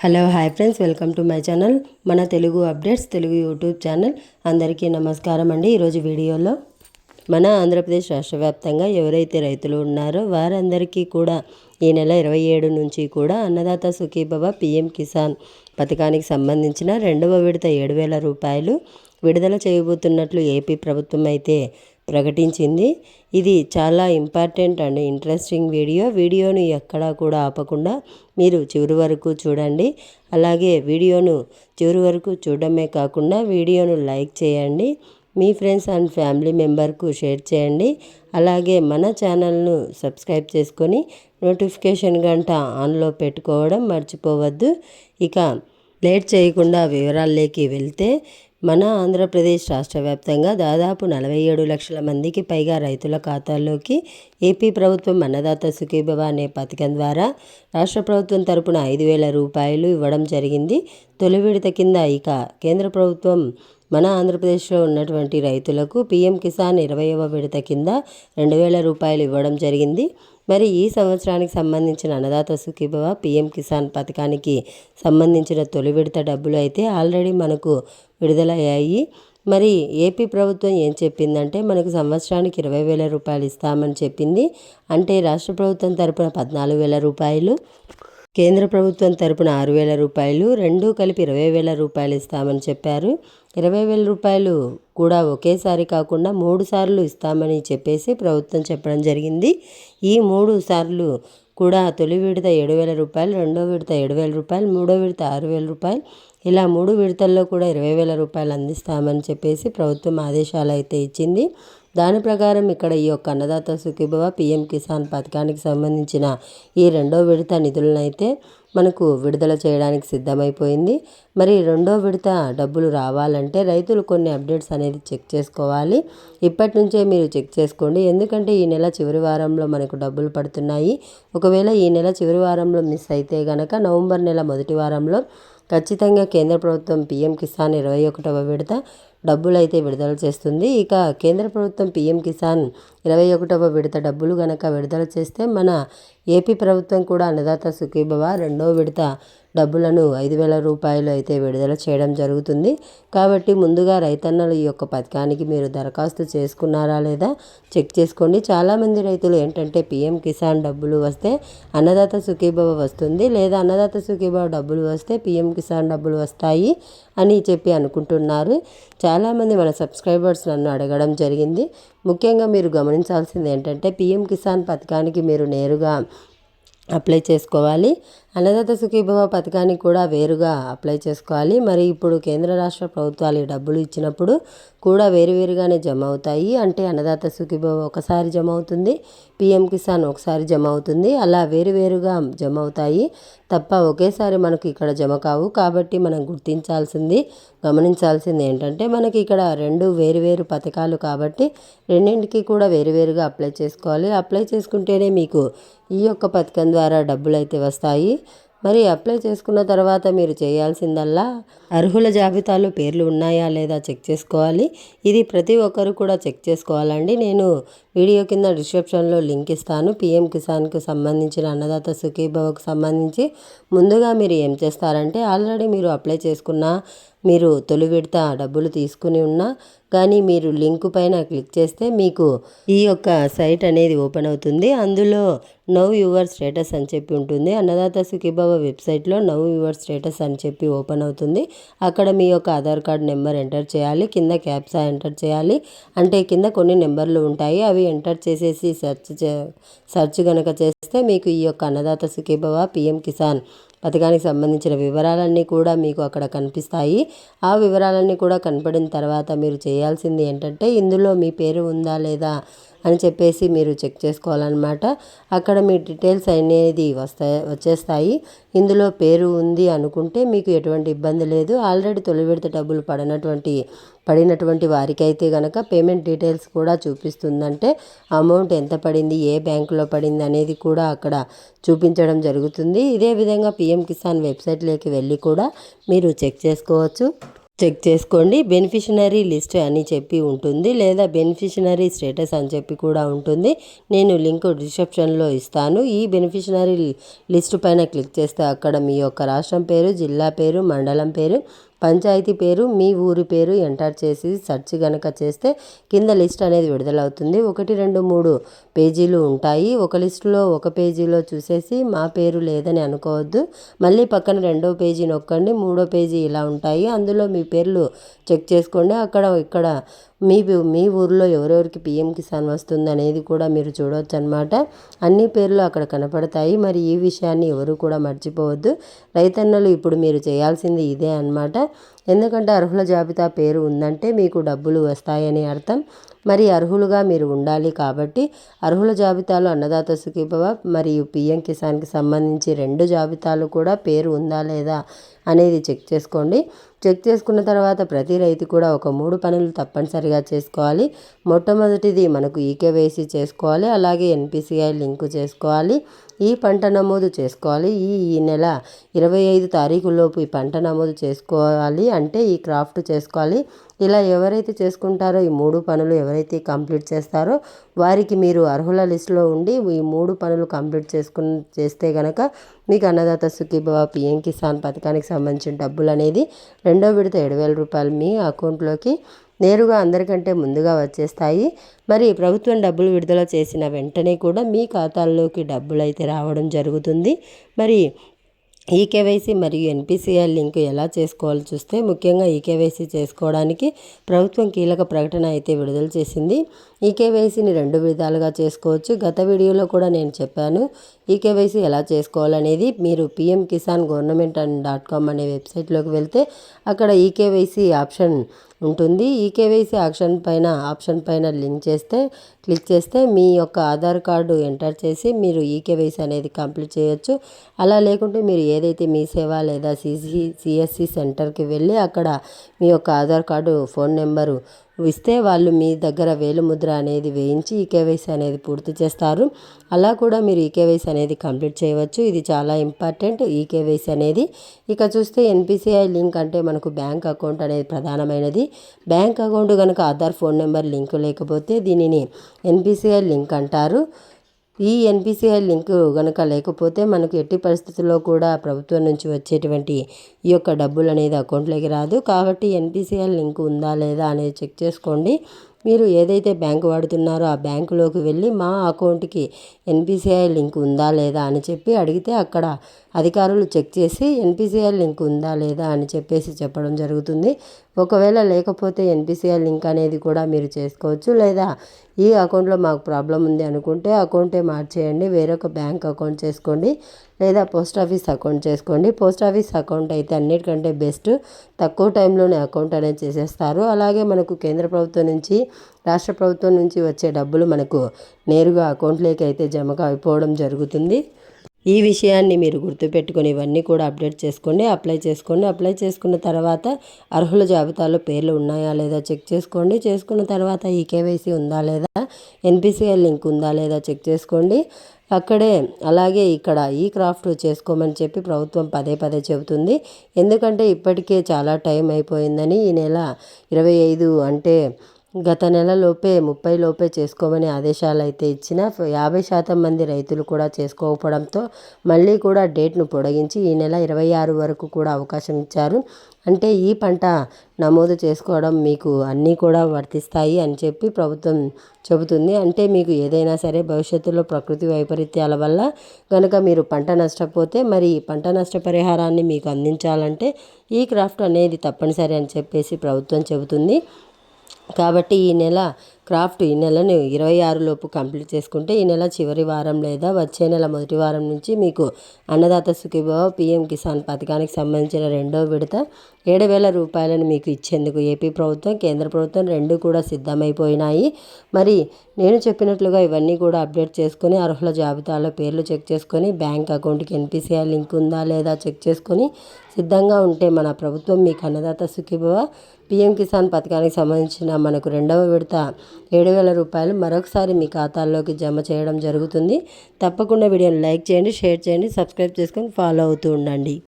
Hello hi friends welcome to my channel. మన Telugu updates Telugu YouTube channel. అందరికీ నమస్కారం అండి. ఈరోజు వీడియోలో మన ఆంధ్రప్రదేశ్ రాష్ట్ర వ్యాప్తంగా ఎవరైతే రైతులు ఉన్నారో వారందరికీ కూడా ఈ నెల ఇరవై ఏడు నుంచి కూడా అన్నదాత సుఖీభవ పిఎం కిసాన్ పథకానికి సంబంధించిన రెండవ విడత ఏడు వేల రూపాయలు విడుదల చేయబోతున్నట్లు ఏపీ ప్రభుత్వం అయితే ప్రకటించింది. ఇది చాలా ఇంపార్టెంట్ అండ్ ఇంట్రెస్టింగ్ వీడియో. వీడియోను ఎక్కడా కూడా ఆపకుండా మీరు చివరి వరకు చూడండి. అలాగే వీడియోను చివరి వరకు చూడడమే కాకుండా వీడియోను లైక్ చేయండి. మీ ఫ్రెండ్స్ అండ్ ఫ్యామిలీ మెంబర్కు షేర్ చేయండి. అలాగే మన ఛానల్ను సబ్స్క్రైబ్ చేసుకొని నోటిఫికేషన్ గంట ఆన్లో పెట్టుకోవడం మర్చిపోవద్దు. ఇక లేట్ చేయకుండా వివరాల్లోకి వెళ్తే మన ఆంధ్రప్రదేశ్ రాష్ట్ర వ్యాప్తంగా దాదాపు నలభై ఏడు లక్షల మందికి పైగా రైతుల ఖాతాల్లోకి ఏపీ ప్రభుత్వం అన్నదాత సుఖీభవ అనే పథకం ద్వారా రాష్ట్ర ప్రభుత్వం తరపున ఐదు వేల రూపాయలు ఇవ్వడం జరిగింది. తొలి విడత కింద ఇక కేంద్ర ప్రభుత్వం మన ఆంధ్రప్రదేశ్లో ఉన్నటువంటి రైతులకు పీఎం కిసాన్ ఇరవైవ విడత కింద రెండు వేల రూపాయలు ఇవ్వడం జరిగింది. మరి ఈ సంవత్సరానికి సంబంధించిన అన్నదాత సుఖీభవ పిఎం కిసాన్ పథకానికి సంబంధించిన తొలి విడత డబ్బులు అయితే ఆల్రెడీ మనకు విడుదలయ్యాయి. మరి ఏపీ ప్రభుత్వం ఏం చెప్పిందంటే మనకు సంవత్సరానికి ఇరవై వేల రూపాయలు ఇస్తామని చెప్పింది. అంటే రాష్ట్ర ప్రభుత్వం తరపున పద్నాలుగు వేల రూపాయలు. కేంద్ర ప్రభుత్వం తరపున ఆరు వేల రూపాయలు రెండూ కలిపి ఇరవై వేల రూపాయలు ఇస్తామని చెప్పారు. ఇరవై వేల రూపాయలు కూడా ఒకేసారి కాకుండా మూడు సార్లు ఇస్తామని చెప్పేసి ప్రభుత్వం చెప్పడం జరిగింది. ఈ మూడు సార్లు కూడా తొలి విడత ఏడు వేల రూపాయలు రెండో విడత ఏడు వేల రూపాయలు మూడో విడత ఆరు వేల రూపాయలు ఇలా మూడు విడతల్లో కూడా ఇరవై వేల రూపాయలు అందిస్తామని చెప్పేసి ప్రభుత్వం ఆదేశాలు అయితే ఇచ్చింది. దాని ప్రకారం ఇక్కడ ఈ యొక్క అన్నదాత సుఖీభవ పిఎం కిసాన్ పథకానికి సంబంధించిన ఈ రెండో విడత నిధులనైతే మనకు విడుదల చేయడానికి సిద్ధమైపోయింది. మరి రెండో విడత డబ్బులు రావాలంటే రైతులు కొన్ని అప్డేట్స్ అనేది చెక్ చేసుకోవాలి. ఇప్పటి నుంచే మీరు చెక్ చేసుకోండి. ఎందుకంటే ఈ నెల చివరి వారంలో మనకు డబ్బులు పడుతున్నాయి. ఒకవేళ ఈ నెల చివరి వారంలో మిస్ అయితే గనక నవంబర్ నెల మొదటి వారంలో ఖచ్చితంగా కేంద్ర ప్రభుత్వం పీఎం కిసాన్ ఇరవై ఒకటవ విడత డబ్బులైతే విడుదల చేస్తుంది. ఇక కేంద్ర ప్రభుత్వం పీఎం కిసాన్ ఇరవై ఒకటవ విడత డబ్బులు గనక విడుదల చేస్తే మన ఏపీ ప్రభుత్వం కూడా అన్నదాత సుఖీభవ రెండో విడత డబ్బులను ఐదు వేల రూపాయలు అయితే విడుదల చేయడం జరుగుతుంది. కాబట్టి ముందుగా రైతన్నలు ఈ యొక్క పథకానికి మీరు దరఖాస్తు చేసుకున్నారా లేదా చెక్ చేసుకోండి. చాలామంది రైతులు ఏంటంటే పిఎం కిసాన్ డబ్బులు వస్తే అన్నదాత సుఖీభవ వస్తుంది లేదా అన్నదాత సుఖీభవ డబ్బులు వస్తే పిఎం కిసాన్ డబ్బులు వస్తాయి అని చెప్పి అనుకుంటున్నారు. చాలామంది మన సబ్స్క్రైబర్స్ నన్ను అడగడం జరిగింది. ముఖ్యంగా మీరు గమనించాల్సింది ఏంటంటే పిఎం కిసాన్ పథకానికి మీరు నేరుగా అప్లై చేసుకోవాలి. అన్నదాత సుఖీభవ పథకానికి కూడా వేరుగా అప్లై చేసుకోవాలి. మరి ఇప్పుడు కేంద్ర రాష్ట్ర ప్రభుత్వాలు ఈ డబ్బులు ఇచ్చినప్పుడు కూడా వేరువేరుగానే జమ అవుతాయి. అంటే అన్నదాత సుఖీభవ ఒకసారి జమ అవుతుంది పిఎం కిసాన్ ఒకసారి జమ అవుతుంది. అలా వేరువేరుగా జమ అవుతాయి. తప్ప ఒకేసారి మనకు ఇక్కడ జమ కావు. కాబట్టి మనం గుర్తించాల్సింది గమనించాల్సింది ఏంటంటే మనకి ఇక్కడ రెండు వేరువేరు పథకాలు కాబట్టి రెండింటికి కూడా వేరువేరుగా అప్లై చేసుకోవాలి. అప్లై చేసుకుంటేనే మీకు ఈ యొక్క పథకం ద్వారా డబ్బులు అయితే వస్తాయి. మరి అప్లై చేసుకున్న తర్వాత మీరు చేయాల్సిందల్లా? అర్హుల జాబితాలో పేర్లు ఉన్నాయా లేదా చెక్ చేసుకోవాలి. ఇది ప్రతి ఒక్కరు కూడా చెక్ చేసుకోవాలండి. నేను వీడియో కింద డిస్క్రిప్షన్లో లింక్ ఇస్తాను. పిఎం కిసాన్కు సంబంధించిన అన్నదాత సుఖీభవకు సంబంధించి ముందుగా మీరు ఏం చేస్తారంటే ఆల్రెడీ మీరు అప్లై చేసుకున్న మీరు తొలి విడత డబ్బులు తీసుకుని ఉన్నా కానీ మీరు లింక్ పైన క్లిక్ చేస్తే మీకు ఈ యొక్క సైట్ అనేది ఓపెన్ అవుతుంది. అందులో నవ్ యువర్ స్టేటస్ అని చెప్పి ఉంటుంది. అన్నదాత సుఖీభవ వెబ్సైట్లో నవ్ యువర్ స్టేటస్ అని చెప్పి ఓపెన్ అవుతుంది. అక్కడ మీ యొక్క ఆధార్ కార్డ్ నెంబర్ ఎంటర్ చేయాలి. కింద క్యాప్సా ఎంటర్ చేయాలి. అంటే కింద కొన్ని నెంబర్లు ఉంటాయి. అవి ఎంటర్ చేసేసి సెర్చ్ చే సెర్చ్ కనుక చేస్తే మీకు ఈ యొక్క అన్నదాత సుఖీబాబా పిఎం కిసాన్ పథకానికి సంబంధించిన వివరాలన్నీ కూడా మీకు అక్కడ కనిపిస్తాయి. ఆ వివరాలన్నీ కూడా కనపడిన తర్వాత మీరు చేయాల్సింది ఏంటంటే ఇందులో మీ పేరు ఉందా లేదా అని చెప్పేసి మీరు చెక్ చేసుకోవాలన్నమాట. అక్కడ మీ డీటెయిల్స్ అనేది వస్తాయి వచ్చేస్తాయి. ఇందులో పేరు ఉంది అనుకుంటే మీకు ఎటువంటి ఇబ్బంది లేదు. ఆల్రెడీ తొలి విడత డబ్బులు పడినటువంటి పడినటువంటి వారికైతే కనుక పేమెంట్ డీటెయిల్స్ కూడా చూపిస్తుందంటే అమౌంట్ ఎంత పడింది ఏ బ్యాంకులో పడింది అనేది కూడా అక్కడ చూపించడం జరుగుతుంది. ఇదే విధంగా పిఎం కిసాన్ వెబ్సైట్లోకి వెళ్ళి కూడా మీరు చెక్ చేసుకోవచ్చు. చెక్ చేసుకోండి. బెనిఫిషనరీ లిస్ట్ అని చెప్పి ఉంటుంది. లేదా బెనిఫిషనరీ స్టేటస్ అని చెప్పి కూడా ఉంటుంది. నేను లింక్ డిస్క్రిప్షన్లో ఇస్తాను. ఈ బెనిఫిషనరీ లిస్ట్ పైన క్లిక్ చేస్తే అక్కడ మీ యొక్క రాష్ట్రం పేరు జిల్లా పేరు మండలం పేరు పంచాయతీ పేరు మీ ఊరి పేరు ఎంటర్ చేసి సెర్చ్ కనుక చేస్తే కింద లిస్ట్ అనేది విడుదలవుతుంది. ఒకటి రెండు మూడు పేజీలు ఉంటాయి. ఒక లిస్టులో ఒక పేజీలో చూసేసి మా పేరు లేదని అనుకోవద్దు. మళ్ళీ పక్కన రెండో పేజీ నొక్కండి. మూడో పేజీ ఇలా ఉంటాయి. అందులో మీ పేర్లు చెక్ చేసుకోండి. అక్కడ ఇక్కడ మీ మీ ఊర్లో ఎవరెవరికి పిఎం కిసాన్ వస్తుంది అనేది కూడా మీరు చూడవచ్చు అనమాట అన్ని పేర్లు అక్కడ కనపడతాయి. మరి ఈ విషయాన్ని ఎవరు కూడా మర్చిపోవద్దు. రైతన్నలు ఇప్పుడు మీరు చేయాల్సింది ఇదే అనమాట ఎందుకంటే అర్హుల జాబితా పేరు ఉందంటే మీకు డబ్బులు వస్తాయని అర్థం. మరి అర్హులుగా మీరు ఉండాలి కాబట్టి అర్హుల జాబితాలో అన్నదాత సుఖీభవ మరియు పిఎం కిసాన్కి సంబంధించి రెండు జాబితాలు కూడా పేరు ఉందా లేదా అనేది చెక్ చేసుకోండి. చెక్ చేసుకున్న తర్వాత ప్రతి రైతు కూడా ఒక మూడు పనులు తప్పనిసరిగా చేసుకోవాలి. మొట్టమొదటిది మనకు ఈకేవైసీ చేసుకోవాలి. అలాగే ఎన్పిసిఐ లింకు చేసుకోవాలి. ఈ పంట నమోదు చేసుకోవాలి. ఈ ఈ నెల ఇరవై ఐదు తారీఖులోపు ఈ పంట నమోదు చేసుకోవాలి అంటే ఈ క్రాఫ్ట్ చేసుకోవాలి. ఇలా ఎవరైతే చేసుకుంటారో ఈ మూడు పనులు ఎవరైతే కంప్లీట్ చేస్తారో వారికి మీరు అర్హుల లిస్టులో ఉండి ఈ మూడు పనులు కంప్లీట్ చేసుకుని చేస్తే కనుక మీకు అన్నదాత సుఖీభవ పిఎం కిసాన్ పథకానికి సంబంధించిన డబ్బులు అనేది రెండో విడత ఏడు వేల రూపాయలు మీ అకౌంట్లోకి నేరుగా అందరికంటే ముందుగా వచ్చేస్తాయి. మరి ప్రభుత్వం డబ్బులు విడుదల చేసిన వెంటనే కూడా మీ ఖాతాల్లోకి డబ్బులు అయితే రావడం జరుగుతుంది. మరి ఈకేవైసీ మరియు ఎన్పిసిఐ లింక్ ఎలా చేసుకోవాలో చూస్తే ముఖ్యంగా ఈకేవైసీ చేసుకోవడానికి ప్రభుత్వం కీలక ప్రకటన అయితే విడుదల చేసింది. ఈకేవైసీని రెండు విధాలుగా చేసుకోవచ్చు. గత వీడియోలో కూడా నేను చెప్పాను ఈకేవైసీ ఎలా చేసుకోవాలనేది. మీరు PM Kisan government and dot com అనే వెబ్సైట్లోకి వెళ్తే అక్కడ ఈకేవైసీ ఆప్షన్ ఉంటుంది. ఈకేవైసీ ఆప్షన్ పైన ఆప్షన్ పైన లింక్ చేస్తే క్లిక్ చేస్తే మీ యొక్క ఆధార్ కార్డు ఎంటర్ చేసి మీరు ఈకేవైసీ అనేది కంప్లీట్ చేయొచ్చు. అలా లేకుంటే మీరు ఏదైతే మీ సేవ లేదా సిసి సిఎస్సి సెంటర్కి వెళ్ళి అక్కడ మీ యొక్క ఆధార్ కార్డు ఫోన్ నెంబరు ఇస్తే వాళ్ళు మీ దగ్గర వేలుముద్ర అనేది వేయించి ఈ కేవైసీ అనేది పూర్తి చేస్తారు. అలా కూడా మీరు ఈ కేవైసీ అనేది కంప్లీట్ చేయవచ్చు. ఇది చాలా ఇంపార్టెంట్ ఈ కేవైసీ అనేది. ఇక చూస్తే ఎన్పిసిఐ లింక్ అంటే మనకు బ్యాంక్ అకౌంట్ అనేది ప్రధానమైనది. బ్యాంక్ అకౌంట్ కనుక ఆధార్ ఫోన్ నెంబర్ లింక్ లేకపోతే దీనిని ఎన్పిసిఐ లింక్ అంటారు. ఈ ఎన్పిసిఐ లింక్ కనుక లేకపోతే మనకు ఎట్టి పరిస్థితుల్లో కూడా ప్రభుత్వం నుంచి వచ్చేటువంటి ఈ యొక్క డబ్బులు అనేది అకౌంట్లోకి రాదు. కాబట్టి ఎన్పిసిఐ లింక్ ఉందా లేదా అనేది చెక్ చేసుకోండి. మీరు ఏదైతే బ్యాంకు వాడుతున్నారో ఆ బ్యాంకులోకి వెళ్ళి మా అకౌంట్కి ఎన్పిసిఐ లింక్ ఉందా లేదా అని చెప్పి అడిగితే అక్కడ అధికారులు చెక్ చేసి ఎన్పిసిఐ లింక్ ఉందా లేదా అని చెప్పేసి చెప్పడం జరుగుతుంది. ఒకవేళ లేకపోతే ఎన్పిసిఐ లింక్ అనేది కూడా మీరు చేసుకోవచ్చు. లేదా ఈ అకౌంట్లో మాకు ప్రాబ్లం ఉంది అనుకుంటే అకౌంటే మార్చేయండి. వేరొక బ్యాంక్ అకౌంట్ చేసుకోండి. లేదా పోస్ట్ ఆఫీస్ అకౌంట్ చేసుకోండి. పోస్ట్ ఆఫీస్ అకౌంట్ అయితే అన్నిటికంటే బెస్ట్. తక్కువ టైంలోనే అకౌంట్ అనేది చేసేస్తారు. అలాగే మనకు కేంద్ర ప్రభుత్వం నుంచి రాష్ట్ర ప్రభుత్వం నుంచి వచ్చే డబ్బులు మనకు నేరుగా అకౌంట్లోకి అయితే జమ అయిపోవడం జరుగుతుంది. ఈ విషయాన్ని మీరు గుర్తుపెట్టుకొని ఇవన్నీ కూడా అప్డేట్ చేసుకోండి. అప్లై చేసుకోండి. అప్లై చేసుకున్న తర్వాత అర్హుల జాబితాలో పేర్లు ఉన్నాయా లేదా చెక్ చేసుకోండి. చేసుకున్న తర్వాత ఈ కేవైసీ ఉందా లేదా ఎన్పిసిఎల్ లింక్ ఉందా లేదా చెక్ చేసుకోండి. అక్కడే అలాగే ఇక్కడ ఈ క్రాఫ్ట్ చేసుకోమని చెప్పి ప్రభుత్వం పదే పదే చెబుతుంది. ఎందుకంటే ఇప్పటికే చాలా టైం అయిపోయిందని ఈ నెల ఇరవై ఐదు అంటే గత నెలలోపే ముప్పై లోపే చేసుకోమని ఆదేశాలు అయితే ఇచ్చిన యాభై శాతం మంది రైతులు కూడా చేసుకోకపోవడంతో మళ్ళీ కూడా డేట్ను పొడిగించి ఈ నెల ఇరవై ఆరు వరకు కూడా అవకాశం ఇచ్చారు. అంటే ఈ పంట నమోదు చేసుకోవడం మీకు అన్నీ కూడా వర్తిస్తాయి అని చెప్పి ప్రభుత్వం చెబుతుంది. అంటే మీకు ఏదైనా సరే భవిష్యత్తులో ప్రకృతి వైపరీత్యాల వల్ల కనుక మీరు పంట నష్టపోతే మరి పంట నష్టపరిహారాన్ని మీకు అందించాలంటే ఈ క్రాఫ్ట్ అనేది తప్పనిసరి అని చెప్పేసి ప్రభుత్వం చెబుతుంది. కాబట్టి ఈ నెల క్రాఫ్ట్ ఈ నెలను ఇరవై ఆరులోపు కంప్లీట్ చేసుకుంటే ఈ నెల చివరి వారం లేదా వచ్చే నెల మొదటి వారం నుంచి మీకు అన్నదాత సుఖీభావ పిఎం కిసాన్ పథకానికి సంబంధించిన రెండో విడత ఏడు వేల రూపాయలను మీకు ఇచ్చేందుకు ఏపీ ప్రభుత్వం కేంద్ర ప్రభుత్వం రెండు కూడా సిద్ధమైపోయినాయి. మరి నేను చెప్పినట్లుగా ఇవన్నీ కూడా అప్డేట్ చేసుకొని అర్హుల జాబితాలో పేర్లు చెక్ చేసుకొని బ్యాంక్ అకౌంట్కి ఎన్పిసిఐ లింక్ ఉందా లేదా చెక్ చేసుకొని సిద్ధంగా ఉంటే మన ప్రభుత్వం మీకు అన్నదాత సుఖీభవ పీఎం కిసాన్ పథకానికి సంబంధించిన మనకు రెండవ విడత ఏడు వేల రూపాయలు మరొకసారి మీ ఖాతాల్లోకి జమ చేయడం జరుగుతుంది. తప్పకుండా వీడియోని లైక్ చేయండి షేర్ చేయండి సబ్స్క్రైబ్ చేసుకొని ఫాలో అవుతూ ఉండండి.